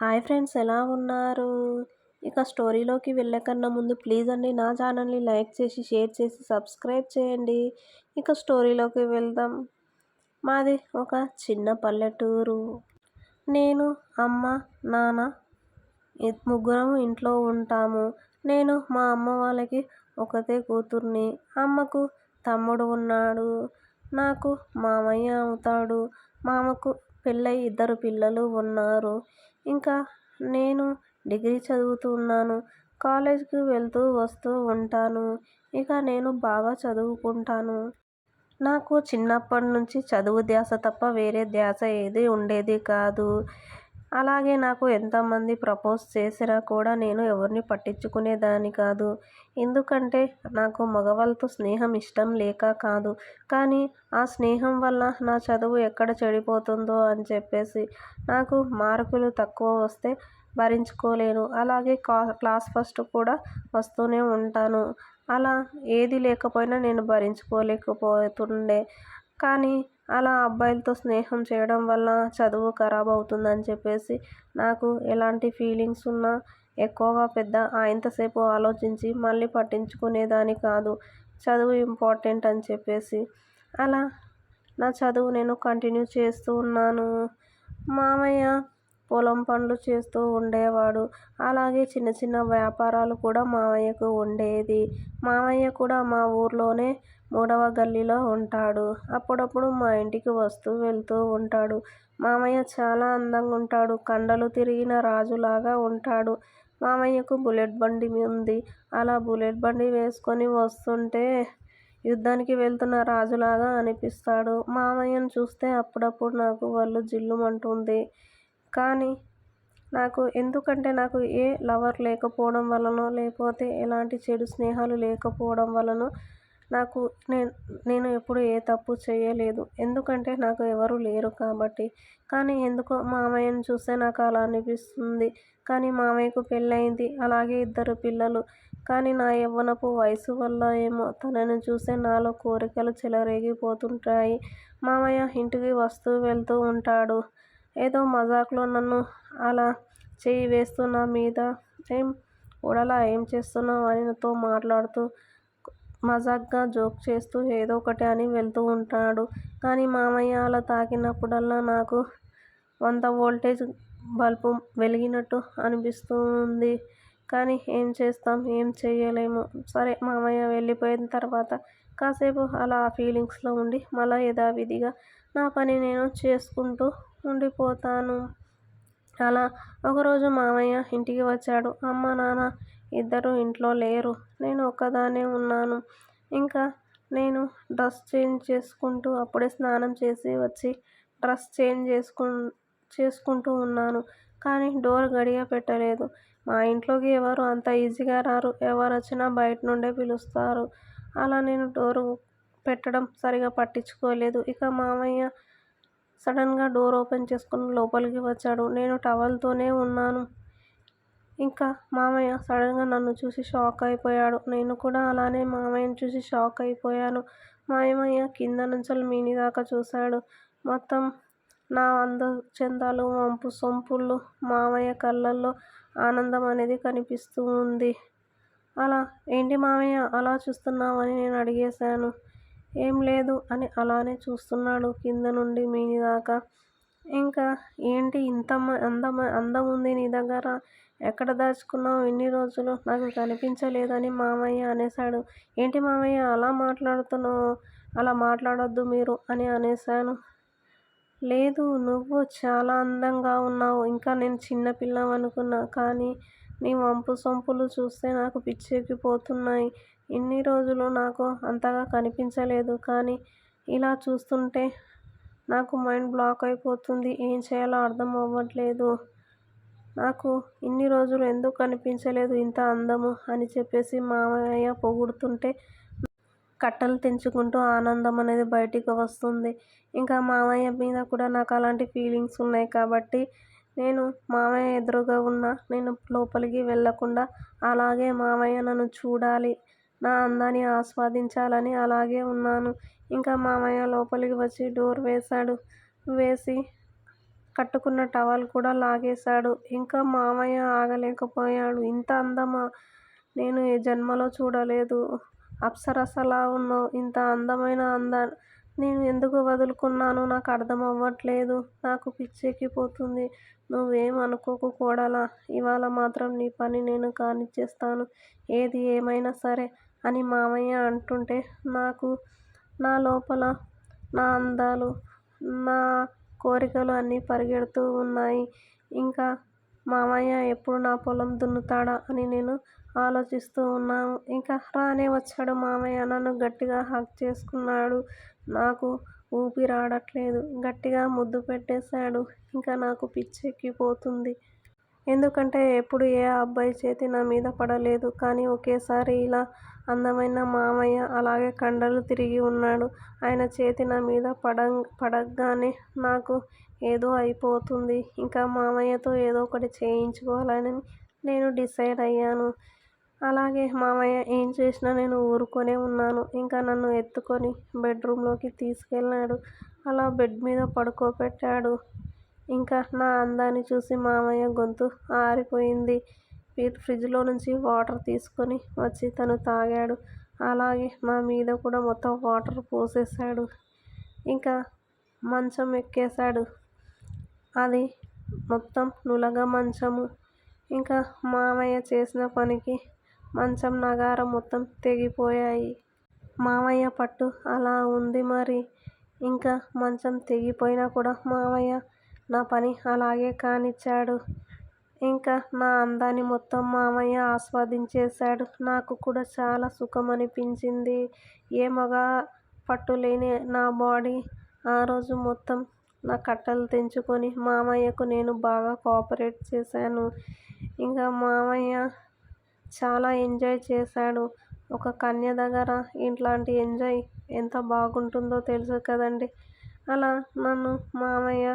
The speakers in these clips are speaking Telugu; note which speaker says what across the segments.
Speaker 1: హాయ్ ఫ్రెండ్స్ ఎలా ఉన్నారు? ఇక స్టోరీలోకి వెళ్ళకన్నా ముందు ప్లీజ్ అండి నా ఛానల్ని లైక్ చేసి షేర్ చేసి సబ్స్క్రైబ్ చేయండి. ఇక స్టోరీలోకి వెళ్దాం. మాది ఒక చిన్న పల్లెటూరు. నేను అమ్మ నాన్న ముగ్గురం ఇంట్లో ఉంటాము. నేను మా అమ్మ వాళ్ళకి ఒకతే కూతుర్ని. అమ్మకు తమ్ముడు ఉన్నాడు. నాకు మామయ్య అవుతాడు. మామకు పెళ్ళై ఇద్దరు పిల్లలు ఉన్నారు. ఇంకా నేను డిగ్రీ చదువుతున్నాను. కాలేజ్కి వెళ్తూ వస్తూ ఉంటాను. ఇక నేను బాగా చదువుకుంటాను. నాకు చిన్నప్పటి నుంచి చదువు ధ్యాస తప్ప వేరే ధ్యాస ఏది ఉండేది కాదు. అలాగే నాకు ఎంతమంది ప్రపోజ్ చేసినా కూడా నేను ఎవరిని పట్టించుకునేదాన్ని కాదు. ఎందుకంటే నాకు మగవాళ్ళతో స్నేహం ఇష్టం లేక కాదు. కానీ ఆ స్నేహం వల్ల నా చదువు ఎక్కడ చెడిపోతుందో అని చెప్పేసి నాకు మార్కులు తక్కువ వస్తే భరించుకోలేను. అలాగే క్లాస్ ఫస్ట్ కూడా వస్తూనే ఉంటాను. అలా ఏది లేకపోయినా నేను భరించుకోలేకపోతుండే. కానీ అలా అబ్బాయిలతో స్నేహం చేయడం వల్ల చదువు ఖరాబ్ అవుతుందని చెప్పేసి నాకు ఎలాంటి ఫీలింగ్స్ ఉన్నా ఎక్కువగా పెద్ద ఇంతసేపు ఆలోచించి మళ్ళీ పట్టించుకునేదాన్ని కాదు. చదువు ఇంపార్టెంట్ అని చెప్పేసి. అలా నా చదువు నేను కంటిన్యూ చేస్తూ ఉన్నాను. మామయ్య పొలం పనులు చేస్తూ ఉండేవాడు. అలాగే చిన్న చిన్న వ్యాపారాలు కూడా మామయ్యకు ఉండేది. మామయ్య కూడా మా ఊర్లోనే మూడవ గల్లీలో ఉంటాడు. అప్పుడప్పుడు మా ఇంటికి వస్తూ వెళ్తూ ఉంటాడు. మామయ్య చాలా అందంగా ఉంటాడు. కండలు తిరిగిన రాజులాగా ఉంటాడు. మామయ్యకు బుల్లెట్ బండి ఉంది. అలా బుల్లెట్ బండి వేసుకొని వస్తుంటే యుద్ధానికి వెళ్తున్న రాజులాగా అనిపిస్తాడు. మామయ్యను చూస్తే అప్పుడప్పుడు నాకు వాళ్ళు జిల్లుమంటుంది. కానీ నాకు ఎందుకంటే నాకు ఏ లవర్ లేకపోవడం వలనో లేకపోతే ఎలాంటి చెడు స్నేహాలు లేకపోవడం వలనో నాకు నేను నేను ఎప్పుడు ఏ తప్పు చేయలేదు. ఎందుకంటే నాకు ఎవరు లేరు కాబట్టి. కానీ ఎందుకో మామయ్యను చూస్తే నాకు అలా అనిపిస్తుంది. కానీ మామయ్యకు పెళ్ళయింది. అలాగే ఇద్దరు పిల్లలు. కానీ నా యవ్వనపు వయసు వల్ల ఏమో తనను చూస్తే నాలో కోరికలు చెలరేగిపోతుంటాయి. మామయ్య ఇంటికి వస్తూ వెళ్తూ ఉంటాడు. ఏదో మజాక్లో నన్ను అలా చేయి వేస్తూ నా మీద ఏం ఉడలా ఏం చేస్తున్నావు అని నాతో మాట్లాడుతూ మజాక్గా జోక్ చేస్తూ ఏదో ఒకటి అని వెళ్తూ ఉంటాడు. కానీ మామయ్య అలా తాకినప్పుడల్లా నాకు వంద వోల్టేజ్ బల్బు వెలిగినట్టు అనిపిస్తూ ఉంది కానీ ఏం చేస్తాం? ఏం చేయలేము సరే మామయ్య వెళ్ళిపోయిన తర్వాత కాసేపు అలా ఆ ఫీలింగ్స్లో ఉండి మళ్ళీ యథావిధిగా నా పని నేను చేసుకుంటూ ఉండిపోతాను. అలా ఒకరోజు మామయ్య ఇంటికి వచ్చాడు. అమ్మ నాన్న ఇద్దరు ఇంట్లో లేరు. నేను ఒక్కదాన్నే ఉన్నాను. ఇంకా నేను డ్రెస్ చేంజ్ చేసుకుంటూ అప్పుడే స్నానం చేసి వచ్చి డ్రెస్ చేంజ్ చేసుకు చేసుకుంటూ ఉన్నాను. కానీ డోర్ గడియ పెట్టలేదు. మా ఇంట్లోకి ఎవరు అంత ఈజీగా రారు. ఎవరు వచ్చినా బయట నుండే పిలుస్తారు. అలా నేను డోరు పెట్టడం సరిగా పట్టించుకోలేదు. ఇక మామయ్య సడన్గా డోర్ ఓపెన్ చేసుకుని లోపలికి వచ్చాడు. నేను టవల్తోనే ఉన్నాను. ఇంకా మామయ్య సడన్గా నన్ను చూసి షాక్ అయిపోయాడు. నేను కూడా అలానే మామయ్యను చూసి షాక్ అయిపోయాను. మామయ్య కింద నుంచి మీని దాకా చూశాడు. మొత్తం నా అంద చందాలు వంపు సొంపుళ్ళు మామయ్య కళ్ళల్లో ఆనందం అనేది కనిపిస్తూ ఉంది. అలా ఏంటి మామయ్య అలా చూస్తున్నావని నేను అడిగేశాను. ఏం లేదు అని అలానే చూస్తున్నాడు కింద నుండి మీని దాకా. ఇంకా ఏంటి ఇంత అందం అందం ఉంది నీ దగ్గర? ఎక్కడ దాచుకున్నావు? ఇన్ని రోజులు నాకు కనిపించలేదని మామయ్య అనేశాడు. ఏంటి మామయ్య అలా మాట్లాడుతున్నావు? అలా మాట్లాడొద్దు మీరు అని అనేశాను. లేదు నువ్వు చాలా అందంగా ఉన్నావు. ఇంకా నేను చిన్నపిల్లం అనుకున్నా కానీ నీ వంపు సొంపులు చూస్తే నాకు పిచ్చెక్కిపోతున్నాయి. ఇన్ని రోజులు నాకు అంతగా కనిపించలేదు. కానీ ఇలా చూస్తుంటే నాకు మైండ్ బ్లాక్ అయిపోతుంది. ఏం చేయాలో అర్థం అవ్వట్లేదు. నాకు ఇన్ని రోజులు ఎందుకు కనిపించలేదు ఇంత అందము అని చెప్పేసి మామయ్య పొగుడుతుంటే కట్టలు తెంచుకుంటూ ఆనందం అనేది బయటికి వస్తుంది. ఇంకా మామయ్య మీద కూడా నాకు అలాంటి ఫీలింగ్స్ ఉన్నాయి కాబట్టి నేను మామయ్య ఎదురుగా ఉన్న నేను లోపలికి వెళ్ళకుండా అలాగే మామయ్య నన్ను చూడాలి నా అందాన్ని ఆస్వాదించాలని అలాగే ఉన్నాను ఇంకా మామయ్య లోపలికి వచ్చి డోర్ వేశాడు వేసి కట్టుకున్న టవల్ కూడా లాగేశాడు. ఇంకా మామయ్య ఆగలేకపోయాడు. ఇంత అందమా? నేను ఏ జన్మలో చూడలేదు. అప్సరసలా ఉన్నావు. ఇంత అందమైన అందా నేను ఎందుకు వదులుకున్నాను నాకు అర్థం అవ్వట్లేదు. నాకు పిచ్చెక్కిపోతుంది. నువ్వేం అనుకోకు కోడలా. ఇవాళ మాత్రం నీ పని నేను కానిచ్చేస్తాను. ఏది ఏమైనా సరే అని మామయ్య అంటుంటే నాకు నా లోపల నా అందాలు, నా కోరికలు అన్నీ పరిగెడుతూ ఉన్నాయి. ఇంకా మామయ్య ఎప్పుడు నా పొలం దున్నుతాడా అని నేను ఆలోచిస్తూ ఉన్నాను. ఇంకా రానే వచ్చాడు మామయ్య. నన్ను గట్టిగా హక్ చేసుకున్నాడు. నాకు ఊపిరాడట్లేదు. గట్టిగా ముద్దు పెట్టేశాడు. ఇంకా నాకు పిచ్చెక్కిపోతుంది. ఎందుకంటే ఎప్పుడు ఏ అబ్బాయి చేతి నా మీద పడలేదు. కానీ ఒకేసారి ఇలా అందమైన మామయ్య అలాగే కండలు తిరిగి ఉన్నాడు. ఆయన చేతి నా మీద పడగానే నాకు ఏదో అయిపోతుంది. ఇంకా మామయ్యతో ఏదో ఒకటి చేయించుకోవాలని నేను డిసైడ్ అయ్యాను. అలాగే మామయ్య ఏం చేసినా నేను ఊరుకునే ఉన్నాను. ఇంకా నన్ను ఎత్తుకొని బెడ్ రూంలోకి తీసుకెళ్ళాడు. అలా బెడ్ మీద పడుకోబెట్టాడు. ఇంకా నా అందాన్ని చూసి మామయ్య గొంతు ఆరిపోయింది. ఫ్రిడ్జ్లో నుంచి వాటర్ తీసుకొని వచ్చి తను తాగాడు. అలాగే నా మీద కూడా మొత్తం వాటర్ పోసేశాడు. ఇంకా మంచం ఎక్కేశాడు. అది మొత్తం నులగ మంచము. ఇంకా మామయ్య చేసిన పనికి మంచం నగారం మొత్తం తెగిపోయాయి. మామయ్య పట్టు అలా ఉంది మరి. ఇంకా మంచం తెగిపోయినా కూడా మామయ్య నా పని అలాగే కానిచ్చాడు. ఇంకా నా అందాన్ని మొత్తం మామయ్య ఆస్వాదించేశాడు. నాకు కూడా చాలా సుఖం అనిపించింది ఏ మగ పట్టులేని నా బాడీ ఆ రోజు మొత్తం నా కట్టలు తెంచుకొని మామయ్యకు నేను బాగా కోఆపరేట్ చేశాను. ఇంకా మామయ్య చాలా ఎంజాయ్ చేశాడు. ఒక కన్య దగ్గర ఇట్లాంటి ఎంజాయ్ ఎంత బాగుంటుందో తెలుసు కదండీ. అలా నన్ను మామయ్య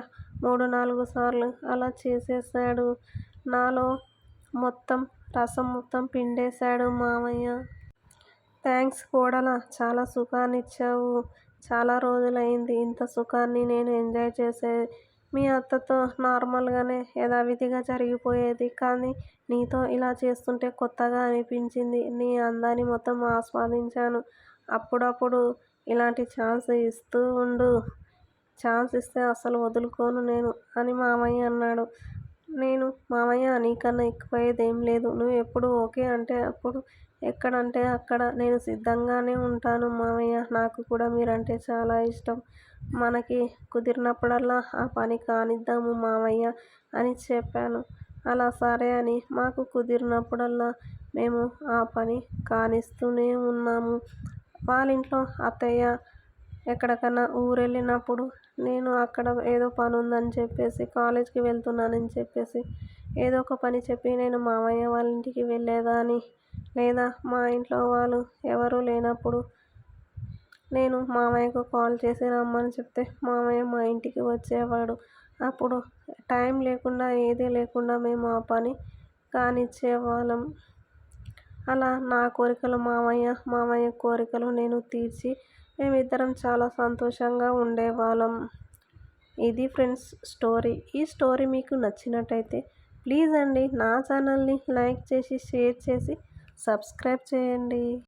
Speaker 1: మూడు నాలుగు సార్లు అలా చేసేసాడు నాలో మొత్తం రసం మొత్తం పిండేశాడు మామయ్య. థ్యాంక్స్ కోడలా. చాలా సుఖాన్నిచ్చావు. చాలా రోజులైంది ఇంత సుఖాన్ని నేను ఎంజాయ్ చేసేది మీ అత్తతో నార్మల్గానే యథావిధిగా జరిగిపోయేది. కానీ నీతో ఇలా చేస్తుంటే కొత్తగా అనిపించింది. నీ అందాన్ని మొత్తం ఆస్వాదించాను. అప్పుడప్పుడు ఇలాంటి ఛాన్స్ ఇస్తూ ఉండు. ఛాన్స్ ఇస్తే అస్సలు వదులుకోను నేను అని మామయ్య అన్నాడు. నేను మామయ్య నీకన్నా ఎక్కువయ్యేదేం లేదు. నువ్వు ఎప్పుడు ఓకే అంటే అప్పుడు, ఎక్కడంటే అక్కడ నేను సిద్ధంగానే ఉంటాను మామయ్య. నాకు కూడా మీరంటే చాలా ఇష్టం. మనకి కుదిరినప్పుడల్లా ఆ పని కానిద్దాము మామయ్య అని చెప్పాను. అలా సరే అని మాకు కుదిరినప్పుడల్లా మేము ఆ పని కానిస్తూనే ఉన్నాము. వాళ్ళ ఇంట్లో అత్తయ్య ఎక్కడికన్నా ఊరెళ్ళినప్పుడు నేను అక్కడ ఏదో పని ఉందని చెప్పేసి, కాలేజ్కి వెళ్తున్నానని చెప్పేసి ఏదో ఒక పని చెప్పి నేను మామయ్య వాళ్ళ ఇంటికి వెళ్ళేదాన్ని. లేదా మా ఇంట్లో వాళ్ళు ఎవరూ లేనప్పుడు నేను మామయ్యకు కాల్ చేసి రమ్మని చెప్తే మామయ్య మా ఇంటికి వచ్చేవాడు. అప్పుడు టైం లేకుండా ఏదీ లేకుండా మేము ఆ పని కానిచ్చేవాళ్ళం. అలా నా కోరికలు మామయ్య, మామయ్య కోరికలు నేను తీర్చి మేమిద్దరం చాలా సంతోషంగా ఉండేవాళ్ళం. ఇది ఫ్రెండ్స్ స్టోరీ. ఈ స్టోరీ మీకు నచ్చినట్టయితే ప్లీజ్ అండి నా ఛానల్ని లైక్ చేసి, షేర్ చేసి, సబ్స్క్రైబ్ చేయండి.